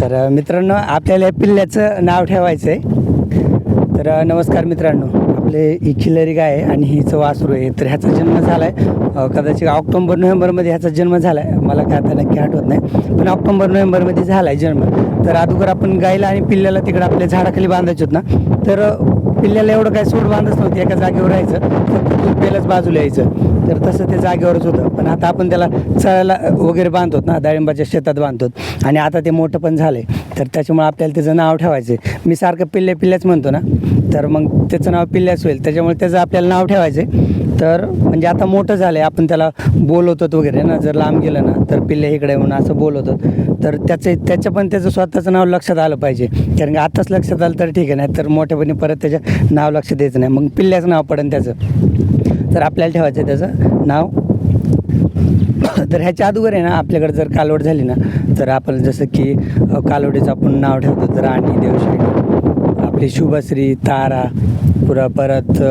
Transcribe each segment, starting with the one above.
तर मित्रांनो आपल्याला या पिल्ल्याचं नाव ठेवायचं आहे तर नमस्कार मित्रांनो. आपले ही खिल्लारी गाय आहे आणि हिचं वासरू आहे. तर ह्याचा जन्म झाला आहे कदाचित ऑक्टोंबर नोव्हेंबरमध्ये ह्याचा जन्म झाला आहे मला काय आता नक्की आठवत नाही. पण ऑक्टोंबर नोव्हेंबरमध्ये झाला आहे जन्म. तर अगोदर आपण गायला आणि पिल्ल्याला तिकडं आपल्या झाडाखाली बांधायचो ना. तर पिल्ल्याला एवढं काय सोड बांधत नव्हती. एका जागेवर राहायचं. फक्त बाजूला यायचं. तर तसं ते जागेवरच होतं. पण आता आपण त्याला चळायला वगैरे बांधतो ना डाळिंबाच्या शेतात बांधतो. आणि आता ते मोठं पण झालं आहे तर त्याच्यामुळे आपल्याला त्याचं नाव ठेवायचं आहे मी सारखं पिल्ले पिल्ल्याच म्हणतो ना. तर मग त्याचं नाव पिल्ल्याच होईल. त्याच्यामुळे त्याचं आपल्याला नाव ठेवायचं आहे तर म्हणजे आता मोठं झालं आहे आपण त्याला बोलवतो वगैरे ना जर लांब गेलं ना तर पिल्ले इकडे म्हणून असं बोलवतो तर त्याचं त्याचं पण त्याचं स्वतःचं नाव लक्षात आलं पाहिजे. कारण की आताच लक्षात आलं तर ठीक आहे नाही तर मोठेपणी परत त्याचं नाव लक्ष द्यायचं नाही. मग पिल्ल्याचं नाव पडेल त्याचं. तर आपल्याला ठेवायचं आहे त्याचं नाव. तर ह्याच्या अगोदर आहे ना आपल्याकडे जर कालवड झाली ना तर आपण जसं की कालवडीचं आपण नाव ठेवतो तर राणी देवशाही आपली शुभश्री तारा पुरा परत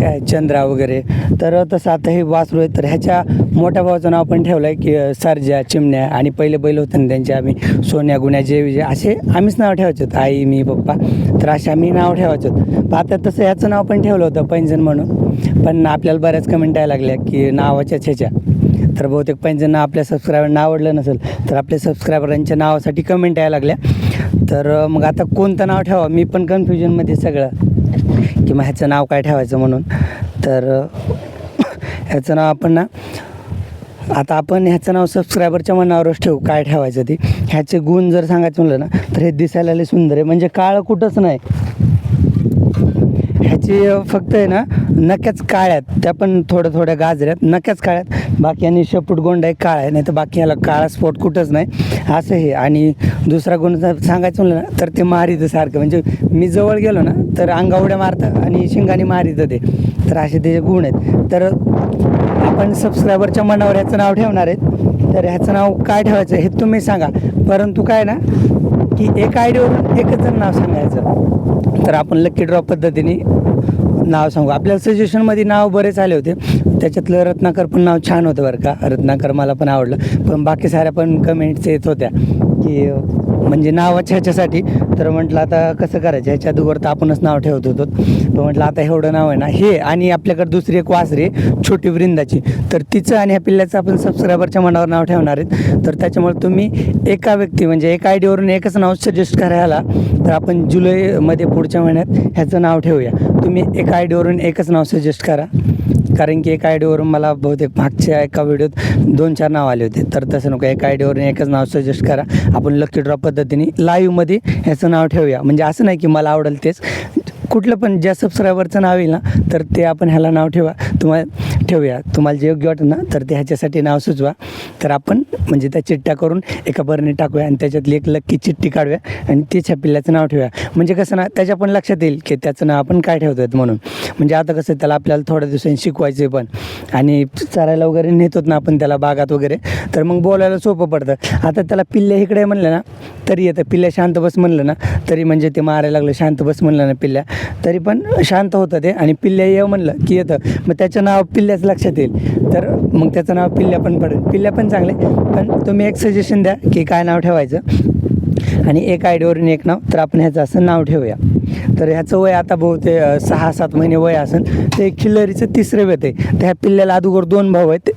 काय चंद्रा वगैरे. तर तसं आता हे वासरू आहे तर ह्याच्या मोठ्या भावाचं नाव पण ठेवलं आहे की सरजा चिमण्या आणि पहिले बैल होते ना त्यांचे आम्ही सोन्या गुन्ह्या जे विजय असे आम्हीच नाव ठेवायचे होतं. आई मी पप्पा तर असे आम्ही नाव ठेवायचे होतं. पण आता तसं ह्याचं नाव पण ठेवलं होतं पैंजण म्हणून. पण आपल्याला बऱ्याच कमेंट यायला लागल्या की नावाच्याच ह्याच्या. तर बहुतेक पैंजणना आपल्या सबस्क्रायबरना आवडलं नसेल तर आपल्या सबस्क्रायबरांच्या नावासाठी कमेंट यायला लागल्या. तर मग आता कोणतं नाव ठेवा मी पण कन्फ्युजनमध्ये सगळं. की मग ह्याचं नाव काय ठेवायचं म्हणून? तर ह्याचं नाव आपण ना आता आपण ह्याचं नाव सबस्क्रायबरच्या मनावरच ठेवू. काय ठेवायचं ते? ह्याचे गुण जर सांगायचं म्हणलं ना तर हे दिसायला लय सुंदर आहे. म्हणजे काळं कुठंच नाही. ह्याची फक्त आहे ना नक्याच काळ्यात त्या पण थोड्या थोड्या गाजऱ्यात नक्याच काळ्यात. बाकी आणि शेपूट गोंडा एक काळा आहे नाही तर बाकी ह्याला काळा स्पॉट कुठंच नाही. असं हे. आणि दुसरा गुण जर सांगायचं म्हणलं ना तर ते मारितं सारखं म्हणजे मी जवळ गेलो ना तर अंगावड्या मारतं आणि शिंगाने मारितं ते. तर असे त्याचे गुण आहेत. तर आपण सबस्क्रायबरच्या मनावर ह्याचं नाव ठेवणार आहेत. तर ह्याचं नाव काय ठेवायचं हे तुम्ही सांगा. परंतु काय ना की एक आयडियावरून एकच जण नाव सांगायचं. तर आपण लक्की ड्रॉ पद्धतीने नाव सांगू. आपल्या सजेशनमध्ये नाव बरेच आले होते. त्याच्यातलं रत्नाकर पण नाव छान होतं बरं का. रत्नाकर मला पण आवडलं. पण बाकी साऱ्या पण कमेंट्स येत होत्या. की म्हणजे नावाच्या ह्याच्यासाठी. तर म्हटलं आता कसं करायचं? ह्याच्या अगोदर तर आपणच नाव ठेवत होतो. तर म्हटलं आता एवढं नाव आहे ना. हे आणि आपल्याकडे दुसरी एक वासरी छोटी वृंदाची. तर तिचं आणि ह्या पिल्ल्याचं आपण सबस्क्रायबरच्या मनावर नाव ठेवणार आहेत. तर त्याच्यामुळे तुम्ही एका व्यक्ती म्हणजे एका आयडीवरून एकच नाव सजेस्ट करायला तर आपण जुलैमध्ये पुढच्या महिन्यात ह्याचं नाव ठेवूया. तुम्ही एका आयडीवरून एकच नाव सजेस्ट करा. कारण की एका आयडीवरून मला बहुतेक मागच्या एका व्हिडिओत दोन चार नाव आले होते. तर तसं नको एका आयडीवरून एकच नाव सजेस्ट करा. आपण लकी ड्रॉप पद्धतीने लाईव्हमध्ये ह्याचं नाव ठेवूया. म्हणजे असं नाही की मला आवडेल तेच. कुठलं पण ज्या सबस्क्रायबरचं नाव येईल ना तर ते आपण ह्याला नाव ठेवा. तुम्हाला ठेवूया. तुम्हाला जे योग्य वाटेल ना तर ते ह्याच्यासाठी नाव सुचवा. तर आपण म्हणजे त्या चिठ्ठ्या करून एका बरणी टाकूया आणि त्याच्यातली एक लक्की चिठ्ठी काढूया आणि ते छापिल्ल्याचं नाव ठेवूया. म्हणजे कसं ना त्याच्या पण लक्षात येईल की त्याचं नाव आपण काय ठेवतो म्हणून. म्हणजे आता कसं त्याला आपल्याला थोड्या दिवसांनी शिकवायचं पण. आणि चरायला वगैरे नेतोत ना आपण त्याला बागात वगैरे तर मग बोलायला सोपं पडतं. आता त्याला पिल्ले इकडे म्हणलं ना तरी येतं. पिल्ल्या शांत बस म्हणलं ना तरी म्हणजे ते मारायला लागलं. शांत बस म्हणलं ना पिल्ल्या. तरी पण शांत होतं ते. आणि पिल्ल्या ये म्हणलं की येतं. मग त्याचं नाव पिल्ल्याच लक्षात येईल. तर मग त्याचं नाव पिल्ल्या पण पडेल. पिल्ल्या पण चांगले. पण तुम्ही एक सजेशन द्या की काय नाव ठेवायचं. आणि एक आयडीवरून एक नाव तर आपण ह्याचं असं नाव ठेवूया. तर ह्याचं वय आता बहुते सहा सात महिने वय असेल. ते खिल्लरीचं तिसरं वेत आहे. तर ह्या पिल्ल्याला अगोदर दोन भाऊ आहेत.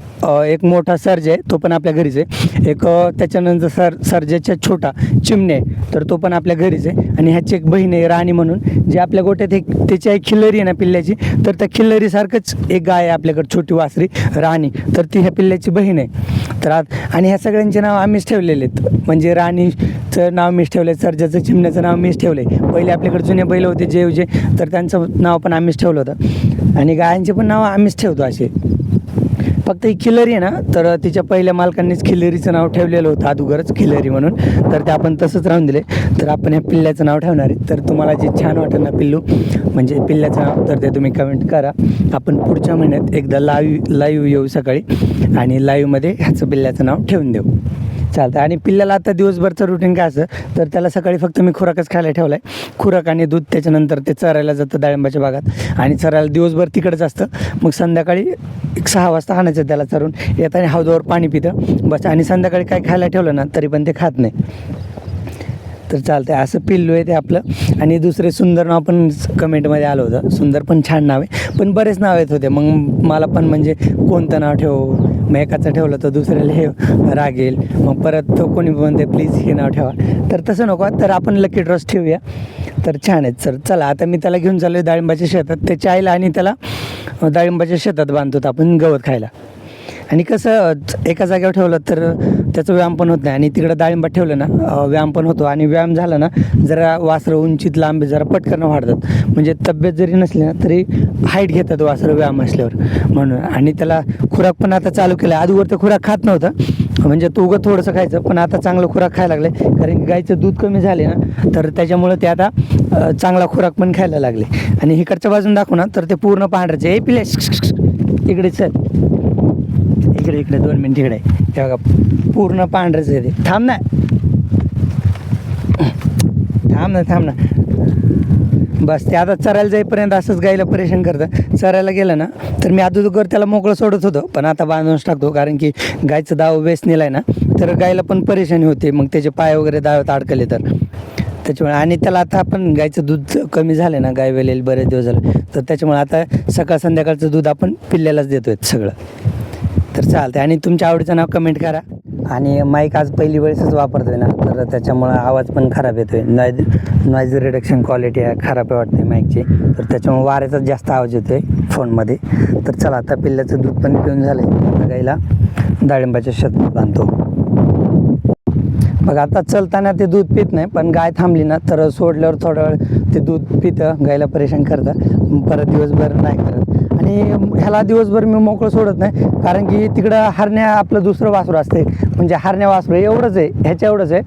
एक मोठा सर्ज आहे तो पण आपल्या घरीच आहे. एक त्याच्यानंतर सर सर्जाच्या छोटा चिमणे तर तो पण आपल्या घरीच आहे. आणि ह्याची एक बहीण आहे राणी म्हणून जी आपल्या गोट्यात एक त्याची एक खिल्लरी आहे ना पिल्ल्याची तर त्या खिल्लरीसारखंच एक गाय आहे आपल्याकडे छोटी वासरी राणी. तर ती ह्या पिल्ल्याची बहीण आहे. तर आणि ह्या सगळ्यांचे नाव आम्हीच ठेवलेले आहेत. म्हणजे राणीचं नाव मीच ठेवलं आहे सर्जाचं चिमण्याचं नाव मीच ठेवलं आहे पहिले आपल्याकडे जुने बैल होते जे जे तर त्यांचं नाव पण आम्हीच ठेवलं होतं. आणि गायांचे पण नाव आम्हीच ठेवतो असे. फक्त ही खिलरी आहे ना तर तिच्या पहिल्या मालकांनीच खिलरीचं नाव ठेवलेलं होतं अगोदरच खिलरी म्हणून. तर ते आपण तसंच राहून दिले. तर आपण ह्या पिल्ल्याचं नाव ठेवणार आहे. तर तुम्हाला जे छान वाटेल ना पिल्लू म्हणजे पिल्ल्याचं नाव तर ते तुम्ही कमेंट करा. आपण पुढच्या महिन्यात एकदा लाईव्ह लाईव्ह येऊ सकाळी आणि लाईव्हमध्ये ह्याचं पिल्ल्याचं नाव ठेवून देऊ. चालतं आणि पिल्ल्याला आता दिवसभरचं रुटीन काय असं तर त्याला सकाळी फक्त मी खुराकच खायला ठेवला आहे खुराक आणि दूध त्याच्यानंतर ते चरायला जातं डाळिंबाच्या भागात. आणि चरायला दिवसभर तिकडंच असतं. मग संध्याकाळी एक सहा वाजता आणायचं त्याला चरून. येताना हौदावर पाणी पितं. बस. आणि संध्याकाळी काय खायला ठेवलं ना तरी पण ते खात नाही. तर चालतं आहे असं पिल्लू आहे ते आपलं. आणि दुसरे सुंदर नाव पण कमेंटमध्ये आलं होतं. सुंदर पण छान नाव आहे. पण बरेच नाव येत होते. मग मला पण म्हणजे कोणतं नाव ठेवू मग एकाचं ठेवलं तर दुसऱ्याला हे रागेल मग परत तो कोणी म्हणते प्लीज हे नाव ठेवा. तर तसं नको. तर आपण लकी ड्रॉस ठेवूया. तर छान आहेत सर चला आता मी त्याला घेऊन चाललो डाळिंबाच्या शेतात. त्याच्या आईला आणि त्याला डाळिंबाच्या शेतात बांधतो आपण गवत खायला. आणि कसं एका जागेवर ठेवलं तर त्याचं व्यायाम पण होत नाही. आणि तिकडं डाळिंबात ठेवलं ना व्यायाम पण होतो. आणि व्यायाम झाला ना जरा वासरं उंचीत लांबी जरा पटकन वाढतात. म्हणजे तब्येत जरी नसली ना तरी हाईट घेतात वासरं व्यायाम असल्यावर. म्हणून आणि त्याला खुराक पण आता चालू केला आधीवर तर खुराक खात नव्हता. म्हणजे तो उगं थोडंसं खायचं पण आता चांगलं खुराक खायला लागले कारण की गाईचं दूध कमी झाले ना तर त्याच्यामुळं ते आता चांगला खुराक पण खायला लागले. आणि इकडच्या बाजून दाखवू ना तर ते पूर्ण पांढऱ्याचे. हे पिले. इकडे चल. इकडे इकडे दोन मिनिट इकडे. हे बघा पूर्ण पांढरंच आहे ते. थांब ना. थांब ना थांब ना. बस ते आता चरायला जाईपर्यंत असंच गाईला परेशान करतं. चरायला गेलं ना तर मी अगोदर त्याला मोकळं सोडत होतो पण आता बांधूनच टाकतो कारण की गायचं दाव बेस आहे ना तर गायला पण परेशानी होते. मग त्याचे पाय वगैरे दावत अडकले तर. त्याच्यामुळे आणि त्याला आता आपण गायचं दूध कमी झालं ना गाय वेळेल बरेच दिवस झालं तर त्याच्यामुळे आता सकाळ संध्याकाळचं दूध आपण पिल्ल्यालाच देतोय सगळं. तर चालते आणि तुमच्या आवडीचं नाव कमेंट करा. आणि माईक आज पहिली वेळेसच वापरतोय ना तर त्याच्यामुळं आवाज पण खराब येतोय. नॉईज नॉईज रिडक्शन क्वालिटी आहे खराब आहे वाटते माईकची तर त्याच्यामुळे वाऱ्याचाच जास्त आवाज येतोय फोनमध्ये. तर चला आता पिल्ल्याचं दूध पण पिऊन झालं आता गाईला डाळिंबाच्या शेतात बांधतो बघा आता चलताना ते दूध पित नाही पण गाय थांबली ना तर सोडल्यावर थोडा वेळ ते दूध पितं गायला परेशान करतं. परत दिवसभर नाही करत. आणि ह्याला दिवसभर मी मोकळं सोडत नाही. कारण की तिकडं हरण्या आपलं दुसरं वासरू असते. म्हणजे हरण्या वासरू एवढंच आहे ह्याच्या एवढंच आहे.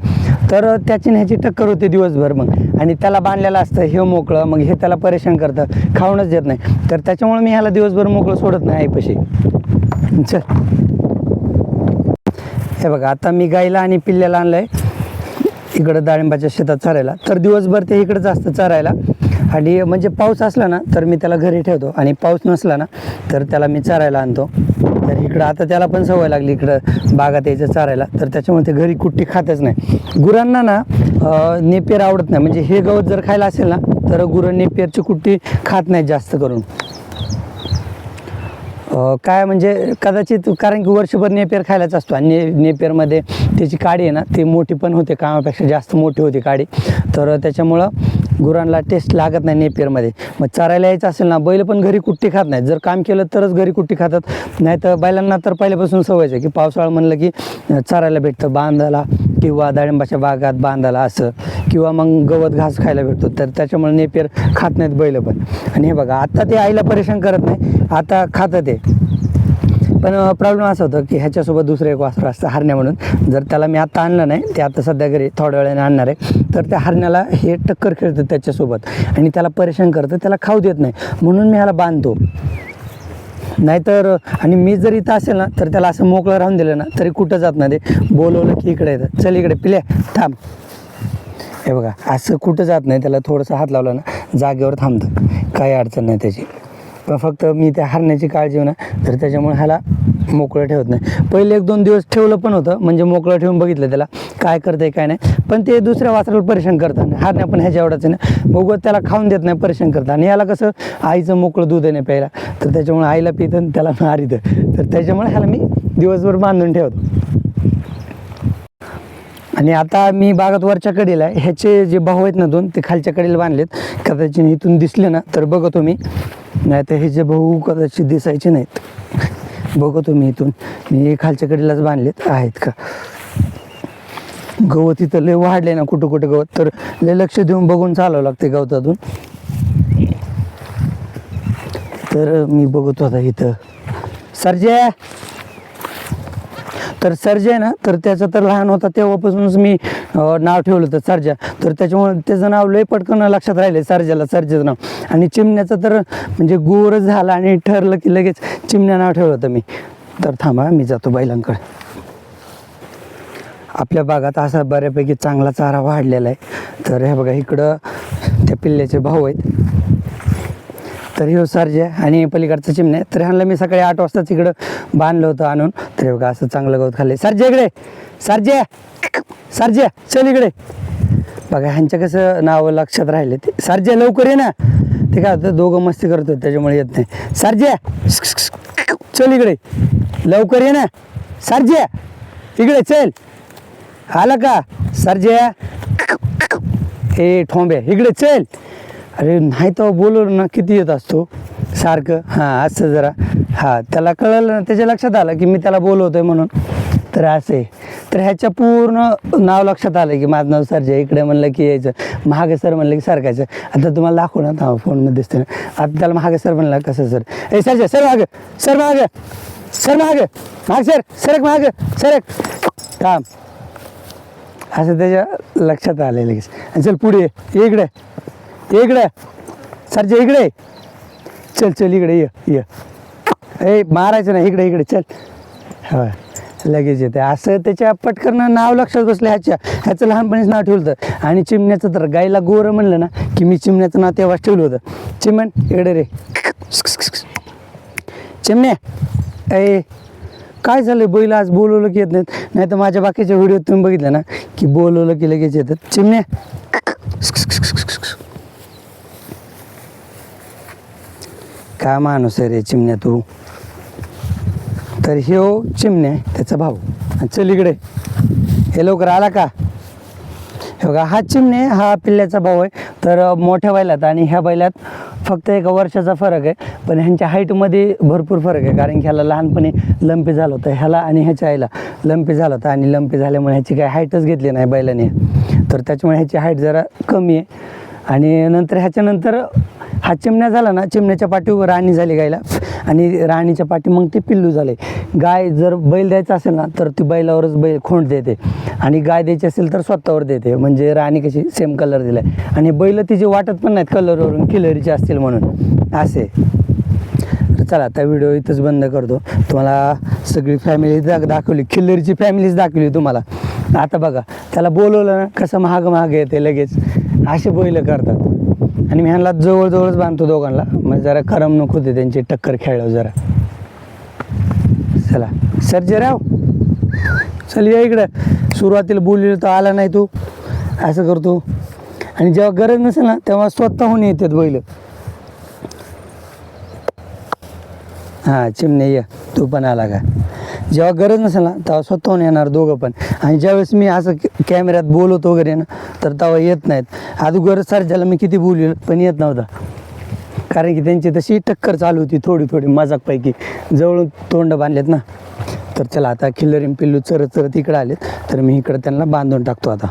तर त्याची न ह्याची टक्कर होते दिवसभर मग. आणि त्याला बांधलेलं असतं हे मोकळं मग हे त्याला परेशान करतं खाऊनच देत नाही. तर त्याच्यामुळे मी ह्याला दिवसभर मोकळं सोडत नाही आईपाशी. चल. हे बघा आता मी गाईला आणि पिल्ल्याला आणलं आहे इकडं डाळिंबाच्या शेतात चरायला. तर दिवसभर ते इकडंच असतं चरायला. आणि म्हणजे पाऊस असला ना तर मी त्याला घरी ठेवतो. आणि पाऊस नसला ना तर त्याला मी चरायला आणतो. तर इकडं आता त्याला पण सवय लागली इकडं बागात यायचं चरायला. तर त्याच्यामुळे ते घरी कुट्टी खातच नाही. गुरांना ना नेपेर आवडत नाही. म्हणजे हे गवत जर खायला असेल ना तर गुरं नेपेरची कुट्टी खात नाहीत जास्त करून. काय म्हणजे कदाचित कारण की वर्षभर नेपेर खायलाच असतो. आणि ने नेपेरमध्ये त्याची काडी आहे ना ती मोठी पण होते कामापेक्षा जास्त मोठी होती काडी. तर त्याच्यामुळं गुरांना टेस्ट लागत नाही नेपियरमध्ये. मग चरायला यायचं असेल ना बैल पण घरी कुट्टी खात नाहीत. जर काम केलं तरच घरी कुट्टी खातात. नाही तर बैलांना तर पहिल्यापासून सवयच आहे की पावसाळा म्हणलं की चरायला भेटतं बांधाला किंवा डाळिंबाच्या बागात बांधाला असं किंवा मग गवत घास खायला भेटतो. तर त्याच्यामुळे नेपियर खात नाहीत बैल पण. आणि हे बघा आता ते आईला परेशान करत नाही. आता खातं ते. पण प्रॉब्लेम असा होता की ह्याच्यासोबत दुसरं एक वासरू असतं हरण्या म्हणून. जर त्याला मी आता आणलं नाही ते आता सध्या घरी थोड्या वेळाने आणणार आहे. तर त्या हरण्याला हे टक्कर खेळतं त्याच्यासोबत. आणि त्याला परेशान करतं त्याला खाऊ देत नाही. म्हणून मी ह्याला बांधतो. नाहीतर आणि मी जर इथं असेल ना तर त्याला असं मोकळं राहून दिलं ना तरी कुठं जात नाही ते. बोलवलं की इकडे येतं. चल इकडे पिल्या थांब. हे बघा असं कुठं जात नाही त्याला थोडंसं हात लावला ना जागेवर थांबतं. काही अडचण नाही त्याची. पण फक्त मी त्या हरण्याची काळजी ना तर त्याच्यामुळे ह्याला मोकळं ठेवत नाही. पहिले एक दोन दिवस ठेवलं पण होतं म्हणजे मोकळं ठेवून बघितलं त्याला काय करतंय काय नाही. पण ते दुसऱ्या वासराला परेशान करतात. हरण्या पण ह्याच्या एवढाच आहे ना. मग त्याला खाऊन देत नाही परेशान करतात. आणि याला कसं आईचं मोकळं दूध आहे नाही प्यायला तर त्याच्यामुळे आईला पितं आणि त्याला मारितं तर त्याच्यामुळे ह्याला मी दिवसभर बांधून ठेवतो. आणि आता मी बागात वरच्या कडेला ह्याचे जे भाऊ आहेत ना दोन ते खालच्या कडेला बांधलेत. कदाचित इथून दिसले ना तर बघतो मी. नाही तर हे जे भाऊ कदाचित दिसायचे नाहीत. बघतो मी इथून. मी खालच्या कडेलाच बांधलेत. आहेत का? गवत इथं लय वाढले ना कुठं कुठं गवत. तर लय लक्ष देऊन बघून चालावं लागते गवतातून तर मी बघतो आता इथं. सरजे! तर सर्जा आहे ना तर त्याचा तर लहान होता तेव्हापासूनच मी नाव ठेवलं होतं सर्जा. तर त्याच्यामुळे त्याचं नाव लय पटकन लक्षात राहिले सर्जाला सर्जाचं नाव. आणि चिमण्याचं तर म्हणजे गोरच झाला आणि ठरलं की लगेच चिमण्या नाव ठेवलं होतं मी. तर थांबा मी जातो बैलांकडे. आपल्या बागात असा बऱ्यापैकी चांगला चारा वाढलेला आहे. तर हे बघा इकडं त्या पिल्ल्याचे भाऊ आहेत. तर हे सरजे आणि पलीकडचं चिमणे तर ह्यांना मी सकाळी आठ वाजताच इकडं बांधलं होतं आणून. तर हे बघा असं चांगलं गवत खाल्ले सरजे इकडे! सरजे! सारज्या चल इकडे. बघा ह्यांच्या कसं नावं लक्षात राहिले ते. सारज्या लवकर ये ना. ते काय होतं दोघं मस्ती करत होते त्याच्यामुळे येत नाही. सारज्या चल इकडे. लवकर ये ना. सारज्या इकडे चल. आला का? सारज्या. ए ठोंब्या इकडे चल. अरे नाही तर बोलवलं ना किती येत असतो? सारखं. हां असं जरा. हां त्याला कळलं ना त्याच्या लक्षात आलं की मी त्याला बोलवतोय म्हणून. तर असं आहे. तर ह्याच्या पूर्ण नाव लक्षात आलं की माझं नाव सरजे इकडे म्हणलं की यायचं. महागे सर म्हणलं की सारखायचं. आता तुम्हाला दाखवू ना हा फोनमध्ये दिसते ना. आता त्याला महागे सर म्हणलं कसं सर? ए सरजे सर माग सर महाग सर महाग माग सर सरक माग सरक थांब. असं त्याच्या लक्षात आलं लगेच. आणि चल पुढे ये. इकडे इकडे. सरजे इकडे चल चल इकडे ये ये. ए मारायचं नाही इकडे इकडे चल. होय. लगेच येते. असं त्याच्या पटकन नाव लक्षात बसलं ह्याच्या ह्याचं लहानपणीच नाव ठेवलं होतं. आणि चिमण्याचं तर गाईला गोरं म्हणलं ना की मी चिमण्याचं नाव तेव्हाच ठेवलं होतं. चिमण इकडे रे. चिमण्या ए काय झालं बैल आज बोलवलं की येत नाहीत. नाही तर माझ्या बाकीच्या व्हिडिओत तुम्ही बघितलं ना की बोलवलं की लगेच येतात. चिमण्या. काय माणूस आहे रे चिमण्या तू? तर ह्यो हो चिमण्या त्याचा भाऊ. आणि चल इकडे. हे लवकर आला का? हे बघा हा चिमणे हा पिल्ल्याचा भाऊ आहे. तर मोठ्या बैलात आणि ह्या बैलात फक्त एका वर्षाचा फरक आहे. पण ह्यांच्या हाईटमध्ये भरपूर फरक आहे. कारण की ह्याला लहानपणी लंपी झालं होतं. ह्याला आणि ह्याच्या आईला लंपी झालं होतं. आणि लंपी झाल्यामुळे ह्याची काही हाईटच घेतली नाही बैलाने. तर त्याच्यामुळे ह्याची हाईट जरा कमी आहे. आणि नंतर ह्याच्यानंतर हा चिमण्या झाला ना चिमण्याच्या पाठीवर राणी झाली गायला. आणि राणीच्या पाठी मग ते पिल्लू झाले. गाय जर बैल द्यायचा असेल ना तर ती बैलावरच बैल खोंड देते. आणि गाय द्यायची असेल तर स्वतःवर देते. म्हणजे राणी कशी सेम कलर दिला आहे आणि बैल तिची वाटत पण नाहीत कलरवरून किलरीचे असतील म्हणून. असे. तर चला आता व्हिडिओ इथंच बंद करतो. तुम्हाला सगळी फॅमिली दा दाखवली. खिल्लरीची फॅमिलीच दाखवली तुम्हाला. आता बघा त्याला बोलवलं ना कसं महाग महाग येते लगेच. असे बैल करतात. आणि मी ह्यांना जवळजवळच बांधतो दोघांना. म्हणजे जरा करमणूक होते त्यांची टक्कर खेळल्यावर जरा. चला. सर्जेराव चल या इकडं. सुरुवातीला बोललेलं तर आला नाही तू. असं करतो. आणि जेव्हा गरज नसेल ना तेव्हा स्वतःहून येतात बैल. हां चिमणे ये. तू पण आला का? जेव्हा गरज नसेल ना तेव्हा स्वतःहून येणार दोघं पण. आणि ज्यावेळेस मी असं कॅमेऱ्यात बोलवतो वगैरे ना तर तेव्हा येत नाहीत. अगोदर सरजाला मी किती बोललो पण येत नव्हता. कारण की त्यांची तशी टक्कर चालू होती थोडी थोडी मजाकपैकी. जवळून तोंड बांधलेत ना. तर चला आता खिल्लरीन पिल्लू चरत चरत इकडं आलेत. तर मी इकडं त्यांना बांधून टाकतो आता.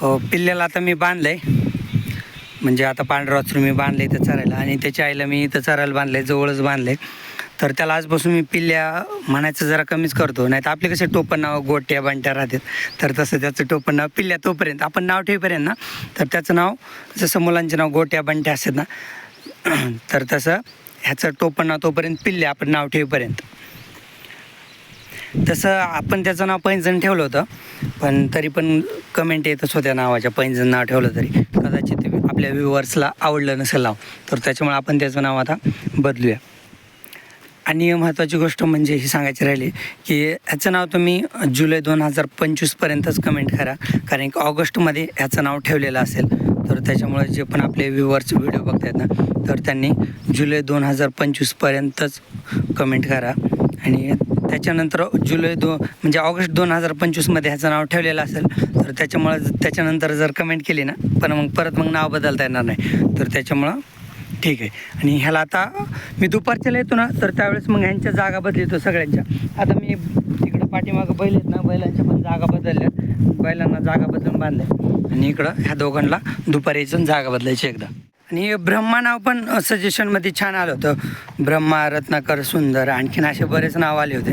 हो पिल्ल्याला आता मी बांधलंय. म्हणजे आता पांढरा वाचून मी बांधले इथं चरायला आणि त्याच्या आईला मी इथं चरायला बांधले जवळच बांधले तर त्याला आजपासून मी पिल्ल्या म्हणायचं जरा कमीच करतो. नाही तर आपले कसे टोपण नाव गोट्या बांट्या राहतात. तर तसं त्याचं टोपण नाव पिल्ल्या तोपर्यंत. आपण नाव ठेवीपर्यंत ना तर त्याचं नाव जसं मुलांचे नाव गोट्या बांट्या असतात ना तर तसं ह्याचं टोपण नाव तोपर्यंत पिल्ल्या आपण नाव ठेवीपर्यंत. तसं आपण त्याचं नाव पैंजण ठेवलं होतं. पण तरी पण कमेंट येतच होत्या नावाच्या पैंजण नाव ठेवलं तरी. कदाचित आपल्या व्ह्युअर्सला आवडलं नसेल नाव. तर त्याच्यामुळे आपण त्याचं नाव आता बदलूया. आणि महत्त्वाची गोष्ट म्हणजे ही सांगायची राहिली की ह्याचं नाव तुम्ही जुलै दोन हजार पंचवीसपर्यंतच कमेंट करा. कारण की ऑगस्टमध्ये ह्याचं नाव ठेवलेलं असेल. तर त्याच्यामुळे जे पण आपले व्ह्युअर्स व्हिडिओ बघतायत ना तर त्यांनी जुलै दोन हजार पंचवीसपर्यंतच कमेंट करा. आणि त्याच्यानंतर जुलै दो म्हणजे ऑगस्ट दोन हजार पंचवीसमध्ये ह्याचं नाव ठेवलेलं असेल तर त्याच्यामुळं त्याच्यानंतर जर कमेंट केली ना पण मग परत मग नाव बदलता येणार नाही. तर त्याच्यामुळं ठीक आहे. आणि ह्याला आता मी दुपारच्याला येतो ना तर त्यावेळेस मग ह्यांच्या जागा बदलतो सगळ्यांच्या. आता मी तिकडं पाठीमागं बैल आहेत ना बैलांच्या पण जागा बदलल्यात. बैलांना जागा बदलून बांधल्या आणि इकडं ह्या दोघांना दुपारी जागा बदलायची एकदा. आणि ब्रह्मा नाव पण सजेशनमध्ये छान आलं होतं. ब्रह्मा रत्नाकर सुंदर आणखीन असे बरेच नाव आले होते.